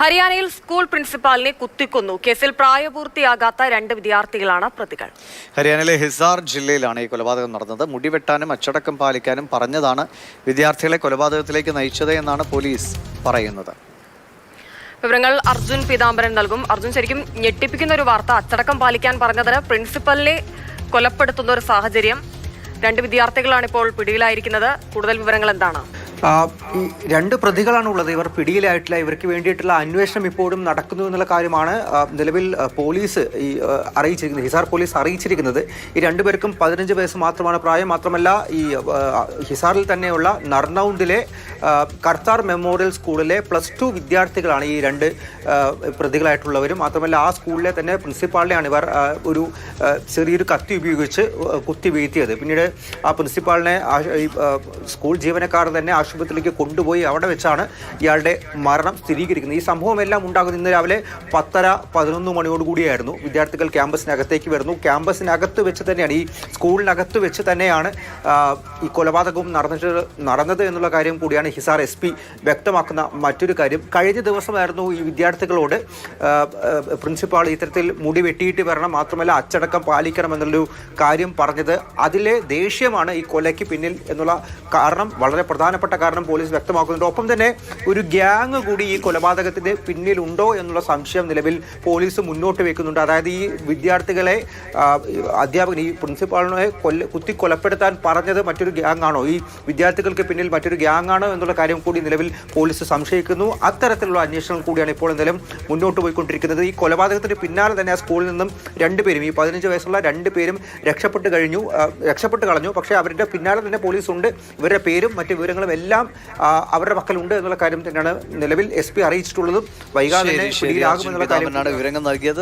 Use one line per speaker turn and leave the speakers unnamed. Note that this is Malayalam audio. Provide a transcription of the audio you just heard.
ഹരിയാനയിൽ സ്കൂൾ പ്രിൻസിപ്പാലിനെ കുത്തിക്കൊന്നു. കേസിൽ പ്രായപൂർത്തിയാകാത്ത രണ്ട് വിദ്യാർത്ഥികളാണ് പ്രതികൾ.
ഹരിയാനയിലെ ഹിസാർ ജില്ലയിലാണ് ഈ കൊലപാതകം നടന്നത്. മുടിവെട്ടാനും അച്ചടക്കം പാലിക്കാനും പറഞ്ഞതാണ് വിദ്യാർത്ഥികളെ കൊലപാതകത്തിലേക്ക് നയിച്ചത് എന്നാണ് പോലീസ് പറയുന്നത്.
വിവരങ്ങൾ അർജുൻ പീതാംബരൻ നൽകും. അർജുൻ ശരിക്കും ഞെട്ടിപ്പിക്കുന്ന ഒരു വാർത്ത. അച്ചടക്കം പാലിക്കാൻ പറഞ്ഞതിന് പ്രിൻസിപ്പലിനെ കൊലപ്പെടുത്തുന്ന ഒരു സാഹചര്യം. രണ്ട് വിദ്യാർത്ഥികളാണ് ഇപ്പോൾ പിടിയിലായിരിക്കുന്നത്. കൂടുതൽ വിവരങ്ങൾ എന്താണ്?
ഈ രണ്ട് പ്രതികളാണ് ഉള്ളത് ഇവർ പിടിയിലായിട്ടില്ല. ഇവർക്ക് വേണ്ടിയിട്ടുള്ള അന്വേഷണം ഇപ്പോഴും നടക്കുന്നു എന്നുള്ള കാര്യമാണ് നിലവിൽ പോലീസ് ഈ അറിയിച്ചിരിക്കുന്നത് ഹിസാർ പോലീസ് അറിയിച്ചിരിക്കുന്നത്. ഈ രണ്ടുപേർക്കും പതിനഞ്ച് വയസ്സ് മാത്രമാണ് പ്രായം. മാത്രമല്ല ഈ ഹിസാറിൽ തന്നെയുള്ള നർനൗണ്ടിലെ കർത്താർ മെമ്മോറിയൽ സ്കൂളിലെ പ്ലസ് ടു വിദ്യാർത്ഥികളാണ് ഈ രണ്ട് പ്രതികളായിട്ടുള്ളവരും. മാത്രമല്ല ആ സ്കൂളിലെ തന്നെ പ്രിൻസിപ്പാളിനെയാണ് ഇവർ ഒരു ചെറിയൊരു കത്തി ഉപയോഗിച്ച് കുത്തി വീഴ്ത്തിയത്. പിന്നീട് ആ പ്രിൻസിപ്പാളിനെ സ്കൂൾ ജീവനക്കാർ തന്നെ ആശുപത്രിയിലേക്ക് കൊണ്ടുപോയി അവിടെ വെച്ചാണ് ഇയാളുടെ മരണം സ്ഥിരീകരിക്കുന്നത്. ഈ സംഭവം എല്ലാം ഉണ്ടാകുന്നത് ഇന്ന് രാവിലെ പത്തര പതിനൊന്ന് മണിയോടുകൂടിയായിരുന്നു വിദ്യാർത്ഥികൾ ക്യാമ്പസിനകത്തേക്ക് വരുന്നു. ക്യാമ്പസിനകത്ത് വെച്ച് തന്നെയാണ് ഈ സ്കൂളിനകത്ത് വെച്ച് തന്നെയാണ് ഈ കൊലപാതകവും നടന്നിട്ട് നടന്നത് എന്നുള്ള കാര്യം കൂടിയാണ് ഹിസാർ എസ് പി വ്യക്തമാക്കുന്ന മറ്റൊരു കാര്യം. കഴിഞ്ഞ ദിവസമായിരുന്നു ഈ വിദ്യാർത്ഥികളോട് പ്രിൻസിപ്പാൾ ഇത്തരത്തിൽ മുടി വെട്ടിയിട്ട് വരണം മാത്രമല്ല അച്ചടക്കം പാലിക്കണം എന്നുള്ളൊരു കാര്യം പറഞ്ഞത്. അതിലെ ദേഷ്യമാണ് ഈ കൊലയ്ക്ക് പിന്നിൽ എന്നുള്ള കാരണം വളരെ പ്രധാനപ്പെട്ട കാരണം പോലീസ് വ്യക്തമാക്കുന്നുണ്ട്. ഒപ്പം തന്നെ ഒരു ഗ്യാങ് കൂടി ഈ കൊലപാതകത്തിന് പിന്നിലുണ്ടോ എന്നുള്ള സംശയം നിലവിൽ പോലീസ് മുന്നോട്ട് വെക്കുന്നുണ്ട്. അതായത് ഈ വിദ്യാർത്ഥികളെ അധ്യാപകൻ ഈ പ്രിൻസിപ്പാളിനെ കൊല്ല കുത്തി കൊലപ്പെടുത്താൻ പറഞ്ഞത് മറ്റൊരു ഗ്യാങ് ആണോ ഈ വിദ്യാർത്ഥികൾക്ക് പിന്നിൽ മറ്റൊരു ഗ്യാങ് ആണോ എന്നുള്ള കാര്യം കൂടി നിലവിൽ പോലീസ് സംശയിക്കുന്നു. അത്തരത്തിലുള്ള അന്വേഷണം കൂടിയാണ് ഇപ്പോൾ എന്തായാലും മുന്നോട്ട് പോയിക്കൊണ്ടിരിക്കുന്നത്. ഈ കൊലപാതകത്തിന് പിന്നാലെ തന്നെ ആ സ്കൂളിൽ നിന്നും രണ്ടുപേരും ഈ പതിനഞ്ച് വയസ്സുള്ള രണ്ട് പേരും രക്ഷപ്പെട്ട് കഴിഞ്ഞു രക്ഷപ്പെട്ട് കളഞ്ഞു. പക്ഷേ അവരുടെ പിന്നാലെ തന്നെ പോലീസ് ഉണ്ട് ഇവരുടെ പേരും മറ്റു വിവരങ്ങളും ആ, അവരുടെ പക്കലുണ്ട് എന്നുള്ള കാര്യം തന്നെയാണ് നിലവിൽ എസ് പി അറിയിച്ചിട്ടുള്ളതും. വൈകാതെ പിടിയിലാകുമെന്നുള്ള
വിവരങ്ങൾ നൽകിയത്.